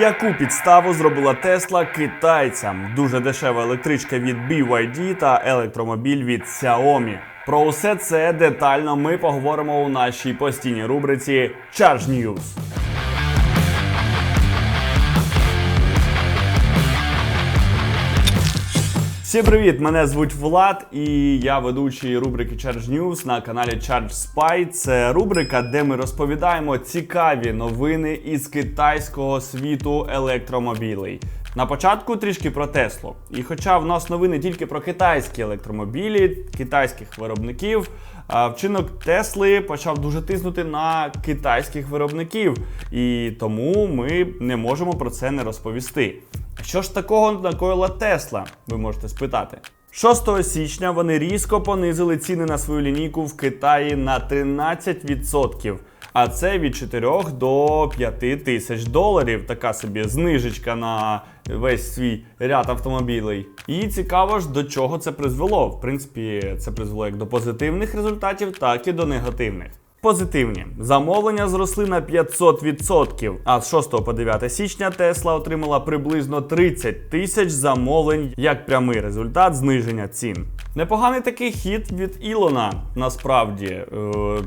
Яку підставу зробила Тесла китайцям? Дуже дешева електричка від BYD та електромобіль від Xiaomi. Про усе це детально ми поговоримо у нашій постійній рубриці Charge News. Всім привіт! Мене звуть Влад, і я ведучий рубрики Charge News на каналі Charge Spy. Це рубрика, де ми розповідаємо цікаві новини із китайського світу електромобілей. На початку трішки про Теслу. І хоча в нас новини тільки про китайські електромобілі, китайських виробників, вчинок Тесли почав дуже тиснути на китайських виробників, і тому ми не можемо про це не розповісти. Що ж такого накоїла Тесла? Ви можете спитати. 6 січня вони різко понизили ціни на свою лінійку в Китаї на 13%. А це від 4 до 5 тисяч доларів. Така собі знижечка на весь свій ряд автомобілей. І цікаво ж, до чого це призвело. В принципі, це призвело як до позитивних результатів, так і до негативних. Позитивні замовлення зросли на 500%, а з 6 по 9 січня Тесла отримала приблизно 30 тисяч замовлень як прямий результат зниження цін. Непоганий такий хід від Ілона насправді е,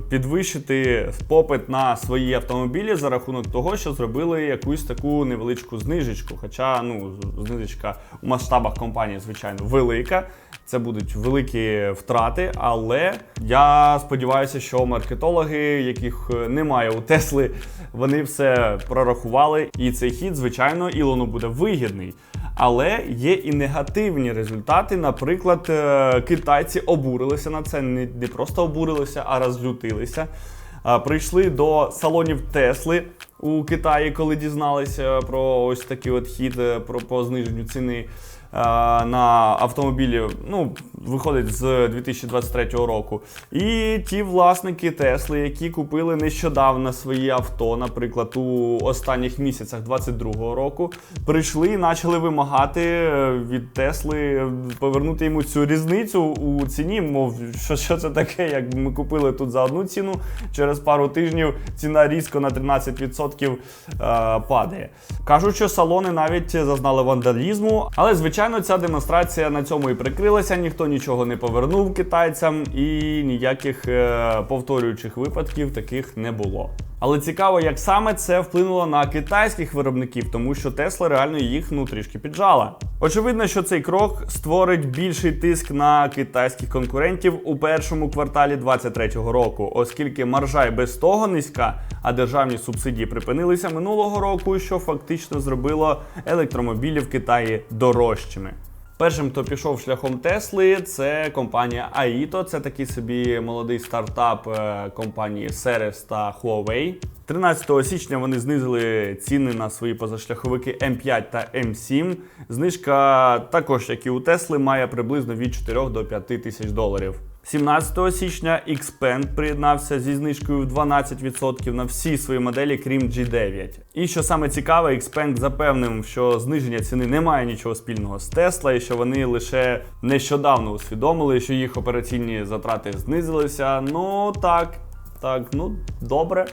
підвищити попит на свої автомобілі за рахунок того, що зробили якусь таку невеличку знижечку. Хоча ну знижечка у масштабах компанії, звичайно, велика. Це будуть великі втрати, але я сподіваюся, що маркетологи, яких немає у Тесли, вони все прорахували. І цей хід, звичайно, Ілону буде вигідний. Але є і негативні результати. Наприклад, е, китайці обурилися на це, не не просто обурилися, а розлютилися. Прийшли до салонів Тесли у Китаї, коли дізналися про ось такий от хід е, про по зниженню ціни е, на автомобілі. Ну, виходить з 2023 року. І ті власники Тесли, які купили нещодавно свої авто, наприклад, у останніх місяцях 2022 року, прийшли і почали вимагати е, від Тесли повернути йому цю різницю у ціні. Мов, що, що це таке, як ми купили тут за одну ціну, через пару тижнів ціна різко на 13% е, падає. Кажуть, що салони навіть зазнали вандалізму, але звичайно ця демонстрація на цьому і прикрилася. Ніхто нічого не повернув китайцям, і ніяких е, повторюючих випадків таких не було. Але цікаво, як саме це вплинуло на китайських виробників, тому що Тесла реально їх ну трішки піджала. Очевидно, що цей крок створить більший тиск на китайських конкурентів у першому кварталі 2023 року, оскільки маржа й без того низька, а державні субсидії припинилися минулого року, що фактично зробило електромобілі в Китаї дорожчими. Першим, хто пішов шляхом Тесли, це компанія Aito. Це такий собі молодий стартап е, компанії Ceres та Huawei. 13 січня вони знизили ціни на свої позашляховики M5 та M7. Знижка також, як і у Тесли, має приблизно від 4 до 5 тисяч доларів. 17 січня Xpeng приєднався зі знижкою в 12% на всі свої моделі, крім G9. І що саме цікаве, Xpeng запевнив, що зниження ціни не має нічого спільного з Tesla, і що вони лише нещодавно усвідомили, що їх операційні затрати знизилися. Ну так, так, ну добре.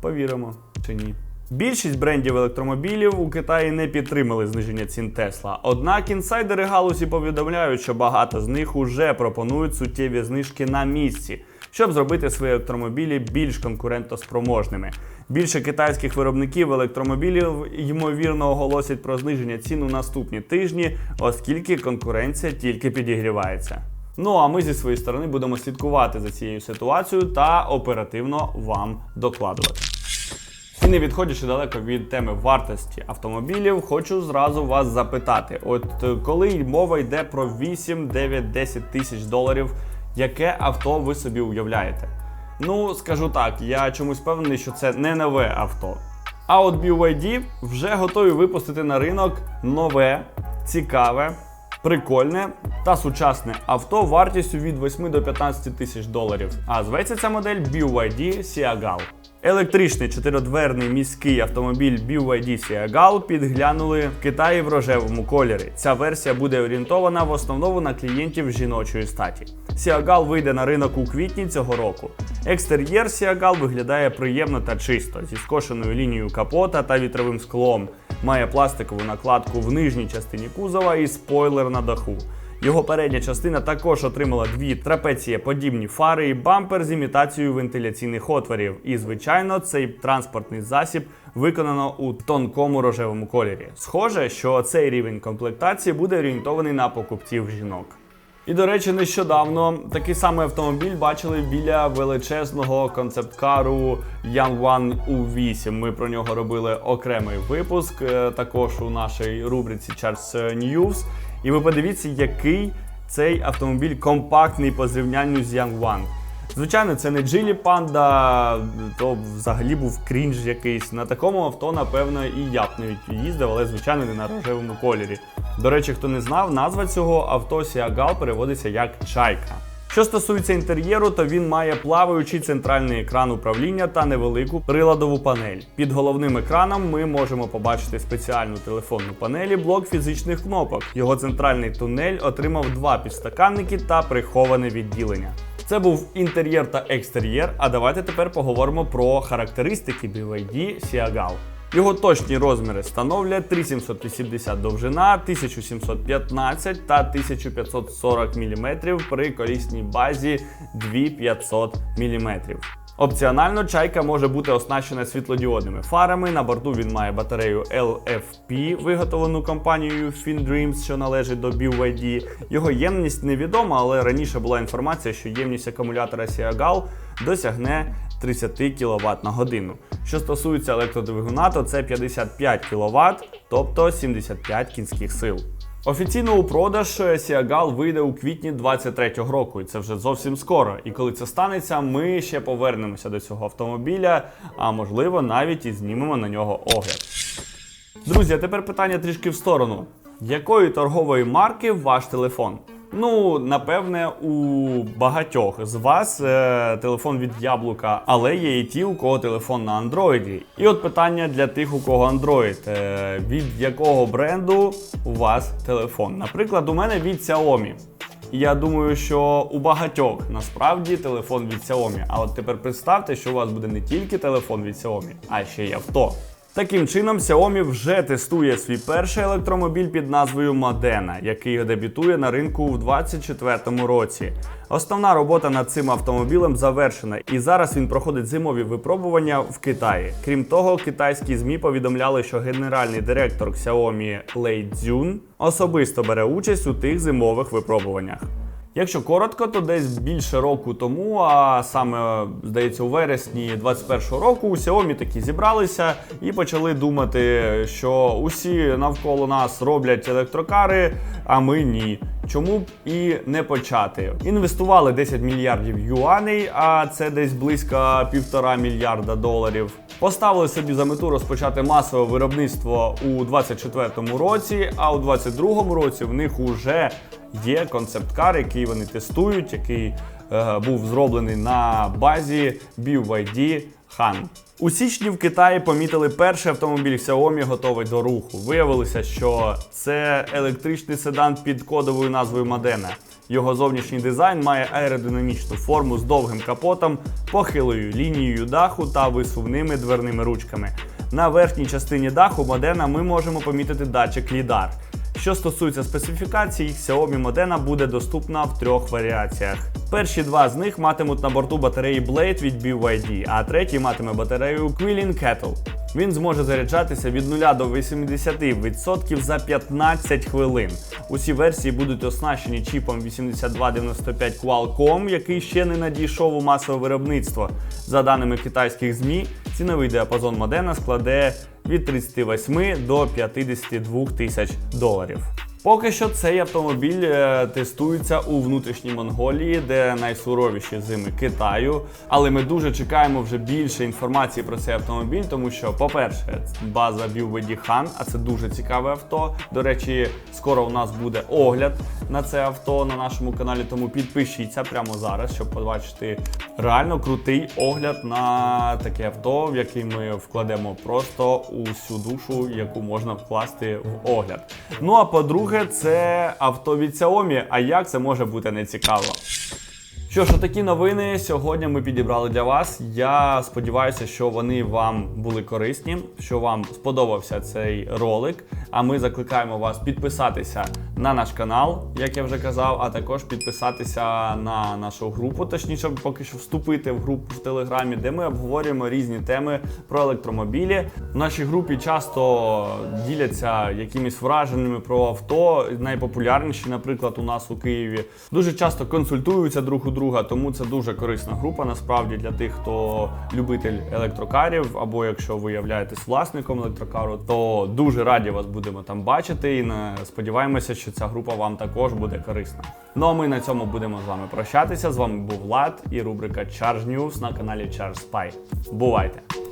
Повіримо чи ні. Більшість брендів електромобілів у Китаї не підтримали зниження цін Тесла. Однак інсайдери галузі повідомляють, що багато з них уже пропонують суттєві знижки на місці, щоб зробити свої електромобілі більш конкурентоспроможними. Більше китайських виробників електромобілів ймовірно оголосять про зниження цін у наступні тижні, оскільки конкуренція тільки підігрівається. Ну а ми зі своєї сторони будемо слідкувати за цією ситуацією та оперативно вам докладувати. Не відходячи далеко від теми вартості автомобілів, хочу зразу вас запитати: от е, коли мова йде про 8, 9, 10 тисяч доларів, яке авто ви собі уявляєте? Ну, скажу так, я чомусь впевнений, що це не нове авто. А от BYD вже готові випустити на ринок нове, цікаве, прикольне та сучасне авто вартістю від 8 до 15 тисяч доларів. А зветься ця модель BYD Seagull. Електричний чотиридверний міський автомобіль BYD Seagull підглянули в Китаї в рожевому кольорі. Ця версія буде орієнтована в основному на клієнтів жіночої статі. Seagull вийде на ринок у квітні цього року. Екстер'єр Seagull виглядає приємно та чисто, зі скошеною лінією капота та вітровим склом. Має пластикову накладку в нижній частині кузова і спойлер на даху. Його передня частина також отримала дві трапецієподібні фари і бампер з імітацією вентиляційних отворів. І, звичайно, цей транспортний засіб виконано у тонкому рожевому кольорі. Схоже, що цей рівень комплектації буде орієнтований на покупців жінок. І, до речі, нещодавно такий самий автомобіль бачили біля величезного концепт-кару Young One U8. Ми про нього робили окремий випуск, е, також у нашій рубриці Charts News. І ви подивіться, який цей автомобіль компактний по зрівнянню з One. Звичайно, це не Джилі Панда, то взагалі був крінж якийсь. На такому авто, напевно, і я б навіть їздив, але звичайно не на рожевому кольорі. До речі, хто не знав, назва цього авто Сіагал переводиться як чайка. Що стосується інтер'єру, то він має плаваючий центральний екран управління та невелику приладову панель. Під головним екраном ми можемо побачити спеціальну телефонну панель і блок фізичних кнопок. Його центральний тунель отримав два підстаканники та приховане відділення. Це був інтер'єр та екстер'єр. А давайте тепер поговоримо про характеристики BYD Seagull. Його точні розміри становлять 3780 довжина, 1715 та 1540 мм при колісній базі 2500 мм. Опціонально чайка може бути оснащена світлодіодними фарами. На борту він має батарею LFP, виготовлену компанією FinDreams, що належить до BYD. Його ємність невідома, але раніше була інформація, що ємність акумулятора Seagull досягне 30 кВт на годину. Що стосується електродвигуна, то це 55 кВт, тобто 75 кінських сил. Офіційно у продаж Сіагал вийде у квітні 23-го року, і це вже зовсім скоро. І коли це станеться, ми ще повернемося до цього автомобіля, а можливо навіть і знімемо на нього огляд. Друзі, а тепер питання трішки в сторону. Якої торгової марки ваш телефон? Ну, напевне, у багатьох з вас е, телефон від яблука, але є і ті, у кого телефон на андроїді. І от питання для тих, у кого Android. Е, від якого бренду у вас телефон? Наприклад, у мене від Xiaomi. Я думаю, що у багатьох насправді телефон від Xiaomi. А от тепер представте, що у вас буде не тільки телефон від Xiaomi, а ще й авто. Таким чином, Xiaomi вже тестує свій перший електромобіль під назвою Modena, який дебютує на ринку у 2024 році. Основна робота над цим автомобілем завершена, і зараз він проходить зимові випробування в Китаї. Крім того, китайські змі повідомляли, що генеральний директор Xiaomi Лей Цзюн особисто бере участь у тих зимових випробуваннях. Якщо коротко, то десь більше року тому, а саме здається, у вересні 21-го року, у Xiaomi такі зібралися і почали думати, що усі навколо нас роблять електрокари, а ми ні. Чому б і не почати? Інвестували 10 мільярдів юаней, а це десь близько півтора мільярда доларів. Поставили собі за мету розпочати масове виробництво у 24-му році, а у 22-му році в них уже є концепт-кар, який вони тестують, який е, був зроблений на базі BYD Han. У січні в Китаї помітили перший автомобіль Xiaomi готовий до руху. Виявилося, що це електричний седан під кодовою назвою Modena. Його зовнішній дизайн має аеродинамічну форму з довгим капотом, похилою лінією даху та висувними дверними ручками. На верхній частині даху Modena ми можемо помітити датчик LiDAR. Що стосується специфікацій, Xiaomi Modena буде доступна в трьох варіаціях. Перші два з них матимуть на борту батареї Blade від BYD, а третій матиме батарею Quilling Kettle. Він зможе заряджатися від 0 до 80% за 15 хвилин. Усі версії будуть оснащені чіпом 8295 Qualcomm, який ще не надійшов у масове виробництво. За даними китайських ЗМІ, ціновий діапазон Модена складе від 38 до 52 тисяч доларів. Поки що цей автомобіль е, тестується у внутрішній Монголії, де найсуровіші зими Китаю. Але ми дуже чекаємо вже більше інформації про цей автомобіль, тому що, по-перше, база Han, а це дуже цікаве авто. До речі, скоро у нас буде огляд на це авто на нашому каналі, тому підпишіться прямо зараз, щоб побачити реально крутий огляд на таке авто, в який ми вкладемо просто усю душу, яку можна вкласти в огляд. Ну а по-друге, це авто від Xiaomi. А як це може бути нецікаво? Що ж, такі новини сьогодні ми підібрали для вас. Я сподіваюся, що вони вам були корисні, що вам сподобався цей ролик. А ми закликаємо вас підписатися на наш канал, як я вже казав, а також підписатися на нашу групу, точніше, поки що вступити в групу в Телеграмі, де ми обговорюємо різні теми про електромобілі. В нашій групі часто діляться якимись враженнями про авто. Найпопулярніші, наприклад, у нас у Києві. Дуже часто консультуються друг у друга, тому це дуже корисна група насправді для тих, хто любитель електрокарів, або якщо ви являєтесь власником електрокару, то дуже раді вас будемо там бачити. І сподіваємося, що ця група вам також буде корисна. Ну а ми на цьому будемо з вами прощатися. З вами був Влад і рубрика Charge News на каналі Charge Spy. Бувайте!